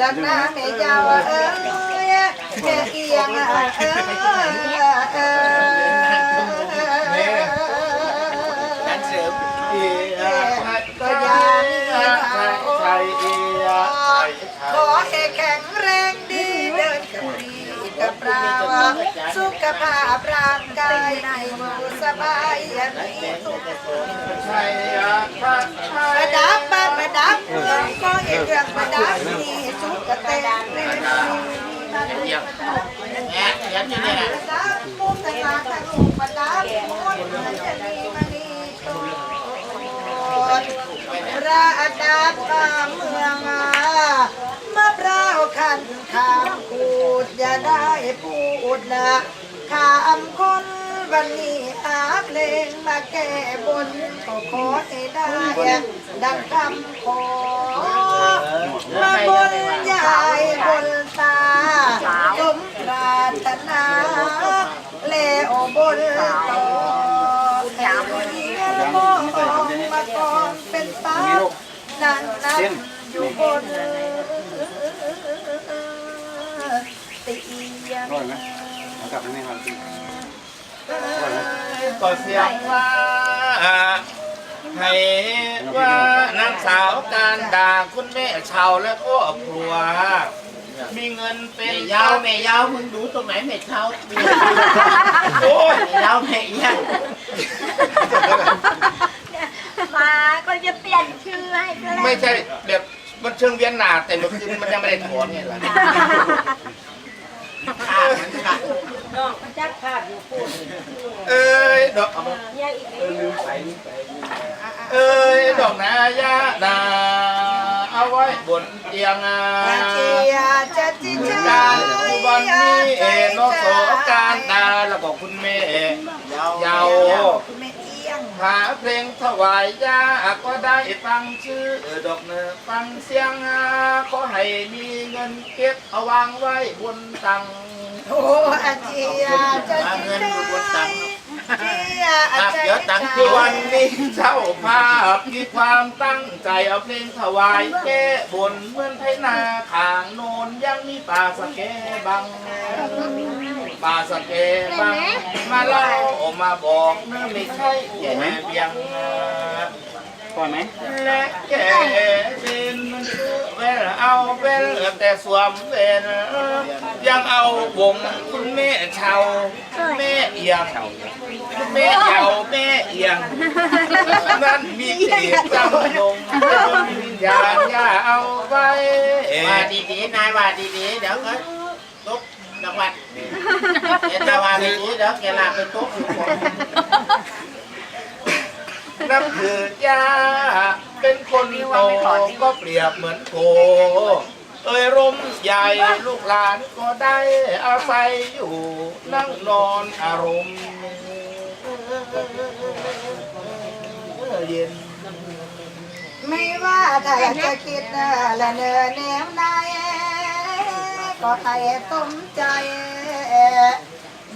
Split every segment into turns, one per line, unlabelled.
ดังน้าแม่ยาวเอ้ยแสุขภาพร่างกายในมือสบายอย่างนี้ทุกคน
ใช่อะพระใช่
ประดับบ้านประดับเมืองก็เอกเรื่องประดับนี่ชุดกระเต็ม
เยี่ยมแง่เยี่ยมที่นี่นะ
ประดับมุมต่างๆทั้งลูกประดับมดมันจะมีมานีโตประดับเมืองมะพร้าวคันขาม ได้พูดนะขามคนวันนี้หาเพลงมาแก้บนก็ขอให้ได้ดังคำขอ มาบนยายบนตาสมปรารถนาแล้วบนต่อให้เรียนมองมาก่อนเป็นป้านั่งนับอยู่บน
อร่อยไหมเอากลับไปไหมครับ
ก็เสียงว่าให้ว่านางสาวการด่าคุณแม่ชาวและครอบครัว มีเงินเป็น
แม่ยาวแม่ยาวมึงดูตรงไหนแม่เท้า
โอ้ย
แม่ยาวแม่เอียง
มาก็จะเปลี่ยนชื่อให้ก็แล้ว
ไม่ใช่แบบมันเชิงเวียนหนาแต่เมื่อคืนมันยังไม่ได้ถอนไงล่ะ
ขาดมันขาด
เอ้ยดอกเอ้ยดอกนายาดาเอาไว้บนเตียงอะ
เชียจะจิตใจ
การวันนี้เอนโนโสการดาแล้วก็คุณแม่เยาว
คุณแม่เอียง
หาเพลงถวายยาก็ได้ฟังชื่อดอกเนอฟังเสียงอะขอให้มีเงินเก็บเอาวางไว้บนตัง
โอ้อาเจียจะจิตใจเจีย อา
ครับ
ใจ
เดี๋ยวตังค์
ที่วันนี้เจ้าภาพมีความตั้งใจเอาเพลงถวายแก้บนเหมือนไทนาขางโนนยังมีป่าสะเกบังป่าสะเกบังมาเล่ามาบอกเมื่อไม่ใช่แก่เบียง
ปล่อยไหม
และแก่เป็นเวลเอาเวลแต่สวมเวลยังเอาวงคุณแม่เชาแม่เอียงคุณแม่เยาแม่เอียงนั่นมีเกียรติจำนงอย่าอย่าเอาไว้
ว่าดีๆนายว่าดีๆเดี๋ยวก็ตกจังหวัดเดี๋ยวจะว่าดีๆเดี๋ยวแกลาไปตกอยู่ค นั
บถือยาเป็นคนโตก็เปรียบเหมือนโคเอ่ยร่มใหญ่ลูกหลานก็ได้อาศัยอยู่นั่งนอนอารมณ์เย็น
ไม่ว่าถ้าจะคิดและเนอแนวไหนก็ให้ต้มใจ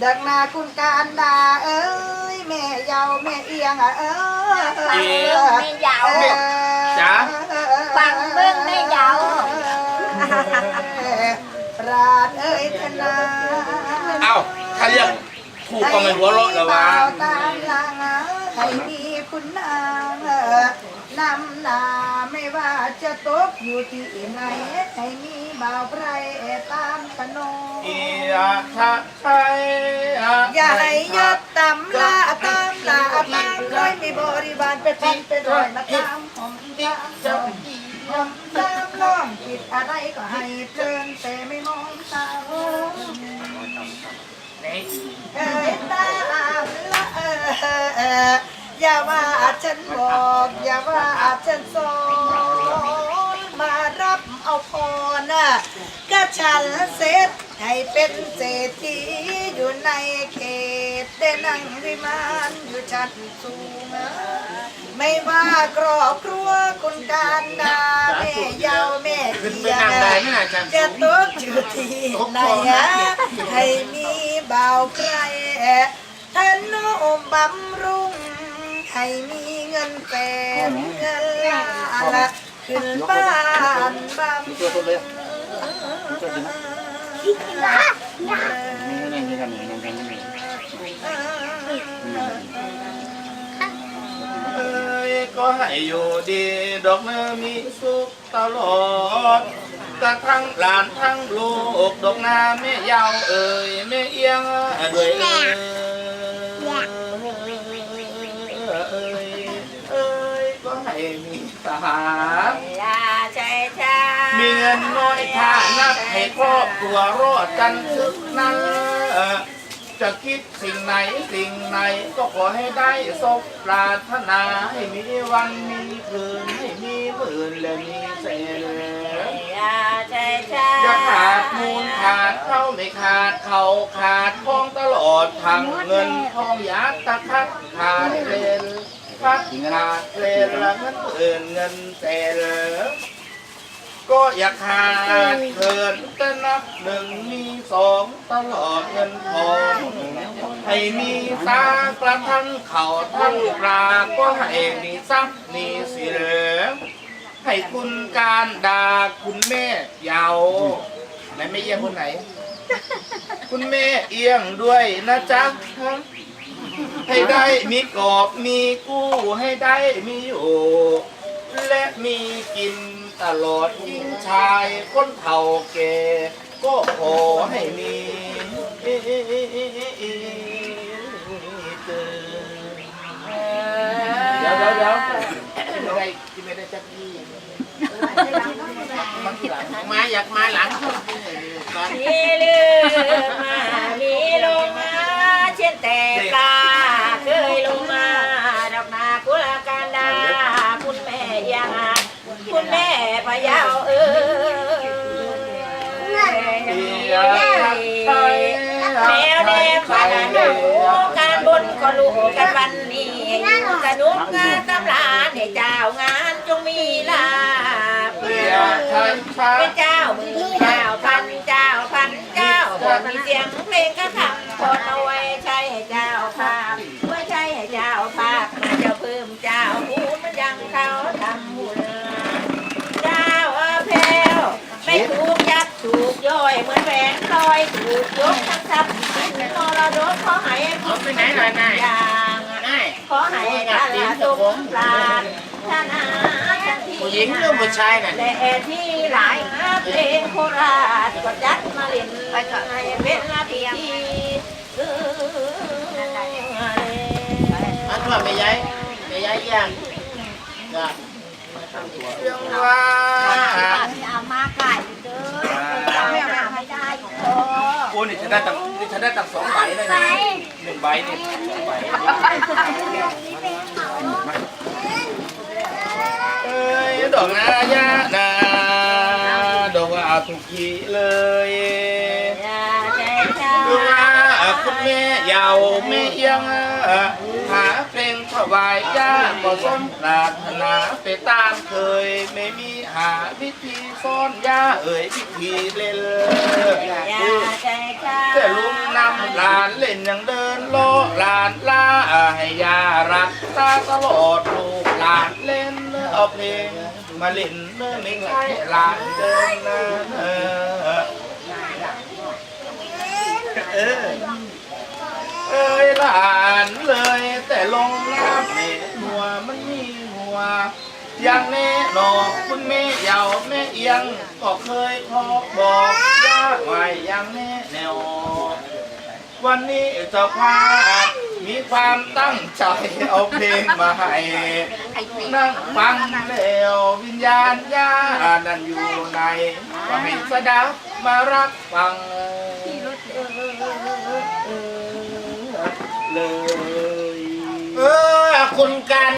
ดังนาคุณการดาเอ้ย แม่เยาแม่เอียงเอ้ย
ฟังเรื่องไม่ยาว
จ๋า
ฟังเรื่องไม่ยาว
ปราดเอ้ยธนา
เอ้าถ้าเรียกถูกก็ไม่หัวเราะแล้ววะ
ตามหลังให้มีคุณนางนำหนาไม่ว่าจะตกอยู่ที่ไหนให้มีบ่าวไพรตามขนม
อีอะทะไทยอะ
อย่าให้ยัด ริบาลเป็นพันเป็นร้อยมาตามหอมตามหอมหอมตาล้อมคิดอะไรก็ให้เพลินแต่ไม่มองตาโอ้เอ้ยตาละเออเอออย่าว่าฉันบอกอย่าว่าฉันสอนมารับเอาพรน่ะก็ฉันเสร็จให้เป็นเศรษฐีอยู่ในเขตได้นั่งวิมานอยู่ชั้นสูง ไม่ว่าครอบครัวคุณการดาแม่ยาวแม่
ขึ้นไป
เทีย
นั่งได้ไม่น่าจะ
จะตกอยู่ที่ไหนอะให้มีเบาวใครทนุบำรุงให้มีเงินแปดเงินล้านละขึ้นบ้านบำ
นี่ ก็
ให้อยู่ดีดอกเนื้อมีสุขตลอดกระทั่งหลานทั้งลูกดอกนาแม่ยาวเอ่ยแม่เอียงเอ่ยเอ่ยเอ่ยเอ่ยก็ให้มีตา
ลาใจชา
มีเงินน้อยค่านักให้ครอบครัวรอดกันทึกนั้น จะคิดสิ่งไหนสิ่งไหน ก็ขอให้ได้สบปรารถนาให้มีวันมีคืนให้มีมื่นและมีแสน
ลาใจชา
อย่าขาดมูลขาดเข้าไม่ขาดเขาขาดทองตลอดทั้งเงินทองยัดตะคัดขาดเลนคัดขาดเลนละเงินเอื่นเงินเหลอ ก็อย่าขาดเกินแต่นับหนึ่งมีสองตลอดเงินทองให้มีตากระทั่งเข่าทั้งปลาก็ให้มีทรัพย์มีสิเหลือให้คุณการด่าคุณแม่ยาวไหนไม่เอียงคนไหน คุณแม่เอียงด้วยนะจ๊ะให้ได้มีกอบมีกู้ให้ได้มีโอย และมีกินตลอดยิ่งชายคนเฒ่าแก่ก็ขอให้มีเจอเดี๋ยวเดี๋ยวเดี๋ยวกินไม่ได้กินไม่ได้จักที่มันทีหลัง
มาอยากมาหลังก่อน
มีลืมมามีลงมาเช่นแต่ปลา วแดงฟันหนูการบนก็รู้กันวันนี้สนุกงานตำลาในเจ้างานจงมีลาภ
เรียกใช้ช้า
เป็นเจ้ามือเจ้าพันเจ้าพันเจ้าคนมีเสียงเพลงก็ขับคนเอาไว้ใช้ให้เจ้าภาพไว้ใช้ให้เจ้าภาพมาเจ้าเพิ่มเจ้าหูมันยังเขาทำบุญเจ้าเพลไม่ถูกยัดถูกย่อยเหมือนแหวนลอยถูกยกทั้ง นมรดกขอให้คุณเป็นอย่าง
ได้
ขอให้ดาราสมปรารถนาทันที
ผู้หญิงหรือผู้ชายน่ะ
และที่หลายเพลงโคราชก็จัดมาเล่นไปก็ให้เป็นพิธีเออ
มาทั่วไม่ย้ายไม่ย้ายย่างก็
เรื่องว่า
เอามาไก่เด้อไม่เอาไม่ได้โอ้
โอ้นี่ฉันได้ตั้งนี่ฉันได้ตั้งสองใบเลยนะหนึ่งใบนี่สองใบเอ้ยดอกนายานาดอกว่าทุกทีเลย
ยาใจชา
ดูว่าคุณแม่ยาวแม่เอียงหาเพลงถวายย่าก็สมปรารถนาไปตามเคย ไม่มีหาวิธีซ่อนยาเอ่ยวิธีเล่น
ยาใจชา
แต่ลุงนำ หลานเล่นยังเดินโลหลานล่าให้ยารักตาตลอดลูกหลานเล่นเอาเพลง มาเล่นไม่ใช่หลานเดินนะเออเออเอ้ยหลานเลย แต่ลงน้ำแม่หัวมันมีหัวย่างแน่นอนคุณแม่ยาวแม่เอียง ก็เคยขอบอกย่าไว้ย่างแน่แนว วันนี้เจ้าภาพมีความตั้งใจเอาเพลงมาให้นั่งฟังแล้ววิญญาณย่านั่นอยู่ในก็ให้สดามารับฟังเลย
เออคุณกัน